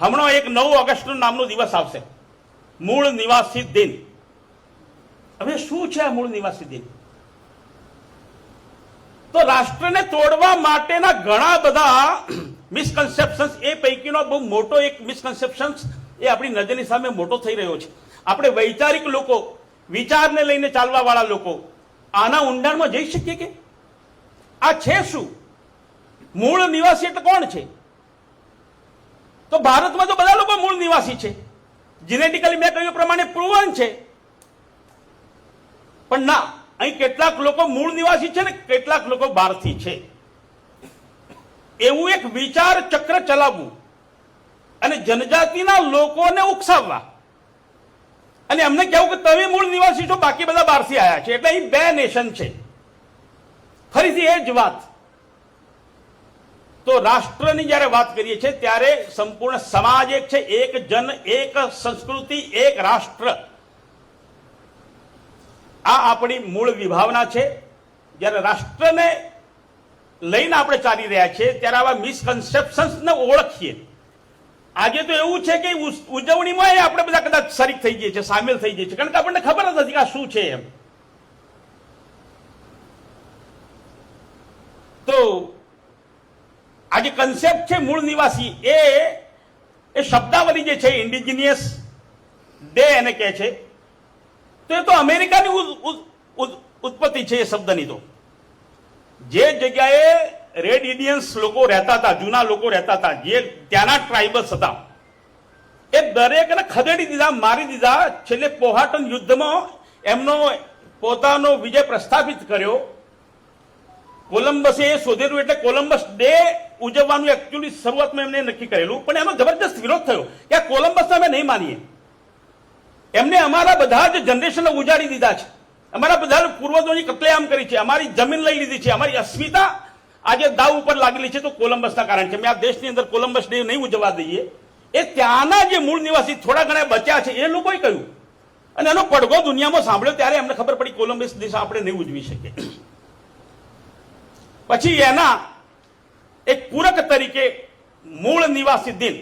હમણાં એક નવ ઓગસ્ટ નામનો દિવસ આવશે. મૂળ નિવાસી દિન. હવે શું છે આ મૂળ નિવાસી દિન? તો રાષ્ટ્રને તોડવા માટેના ઘણા બધા મિસકન્સેપ્શન્સ એ પૈકીનો બહુ મોટો એક મિસકન્સેપ્શન્સ એ આપણી નજરની સામે મોટો થઈ રહ્યો છે. આપણે વૈચારિક લોકો, વિચારને લઈને ચાલવા વાળા લોકો, આના ઊંડાણમાં જઈ શકીએ કે? આ છે શું? મૂળ નિવાસી એટલે કોણ છે? તો ભારતમાં તો બધા લોકો મૂળ નિવાસી છે. જીનેટિકલી મેં કહ્યું પ્રમાણે પ્રુવન છે. પણ ના, અહીં કેટલાક લોકો મૂળ નિવાસી છે ને કેટલાક લોકો બહારથી છે. એવું એક વિચાર ચક્ર ચલાવવું અને જનજાતિના લોકોને ઉકસાવવા. અને એમને કહેવું કે તમે મૂળ નિવાસી છો, બાકી બધા બહારથી આવ્યા છે. એટલે અહીં બે નેશન છે. ફરીથી એ જ વાત. તો રાષ્ટ્રની જ્યારે વાત કરીએ છીએ, ત્યારે સંપૂર્ણ સમાજ એક છે, એક જન, એક સંસ્કૃતિ, એક રાષ્ટ્ર. આ આપણી મૂળ વિભાવના છે. જ્યારે રાષ્ટ્રને લઈને આપણે ચાલી રહ્યા છીએ, ત્યારે આવા મિસકન્સેપ્શન્સને ઓળખીએ. આજે તો એવું છે કે ઉજવણીમાં આપણે બધા કદાચ શરીક થઈ જઈએ છીએ, સામેલ થઈ જઈએ છીએ, કારણ કે આપણને ખબર જ નથી કે આ શું છે એમ. તો આ જે કન્સેપ્ટ છે મૂળ નિવાસી. એ એ શબ્દાવલી જે છે ઇન્ડિજિનિયસ ડે એને કહે છે. તો એ તો અમેરિકાની ઉત્પત્તિ છે એ શબ્દની તો. જે જગ્યાએ રેડ ઇન્ડિયન્સ લોકો રહેતા હતા, જૂના લોકો રહેતા હતા, જે ત્યાંના ટ્રાઇબલ્સ હતા, એ દરેકને ખદેડી દીધા, મારી દીધા. છેલ્લે પોહાટન યુદ્ધમાં એમનો પોતાનો વિજય પ્રસ્થાપિત કર્યો. કોલંબસે એ શોધેલું, એટલે કોલંબસ ડે ઉજવવાનું એકચ્યુઅલી શરૂઆતમાં એમને નક્કી કરેલું, પણ એનો જબરદસ્ત વિરોધ થયો કે આ કોલંબસને અમે નહીં માનીએ. એમને અમારા બધા જ જનરેશનને ઉજાડી દીધા છે. અમારા બધા પૂર્વજોની કતલેઆમ કરી છે, અમારી જમીન લઈ લીધી છે, અમારી અસ્મિતા આજે દાવ ઉપર લાગેલી છે તો કોલંબસના કારણે છે. અમે આ દેશની અંદર કોલંબસ ડે નહીં ઉજવવા દઈએ. એ ત્યાંના જે મૂળ નિવાસી થોડા ઘણા બચ્યા છે, એ લોકોએ કહ્યું. અને એનો પડઘો દુનિયામાં સાંભળ્યો ત્યારે એમને ખબર પડી કોલંબસ દિવસ આપણે નહીં ઉજવી શકીએ. પછી એના એક પૂરક તરીકે મૂળ નિવાસી દિન.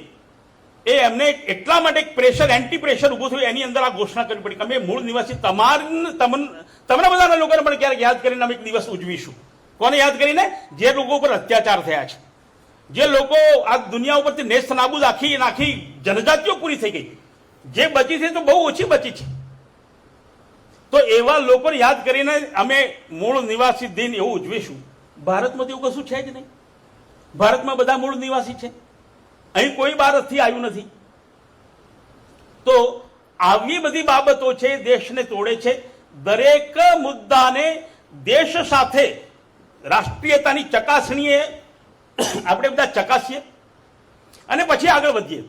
એ એમને એટલા માટે એક પ્રેશર એન્ટી પ્રેશર ઉભું થયું, એની અંદર આ ઘોષણા કરવી પડી. કે અમે મૂળ નિવાસી તમાર તમન બધાના લોકોને પણ ક્યારેક યાદ કરીને અમે એક દિવસ ઉજવીશું. કોને યાદ કરીને? જે લોકો ઉપર અત્યાચાર થયા છે. જે લોકો આ દુનિયા ઉપરથી નેસ્ત નાબૂદ આખી નાખી જનજાતિઓ પૂરી થઈ ગઈ. જે બચી છે તો બહુ ઓછી બચી છે. તો એવા લોકોને યાદ કરીને અમે મૂળ નિવાસી દિન એવું ઉજવીશું. ભારતમાં એવું કશું છે જ નહીં. ભારતમાં બધા મૂળ નિવાસી છે. અહીં કોઈ ભારતથી આવ્યું નથી. તો આવી બધી બાબતો છે દેશને તોડે છે. દરેક મુદ્દાને દેશ સાથે રાષ્ટ્રીયતાની ચકાસણીએ આપણે બધા ચકાસીએ. અને પછી આગળ વધીએ.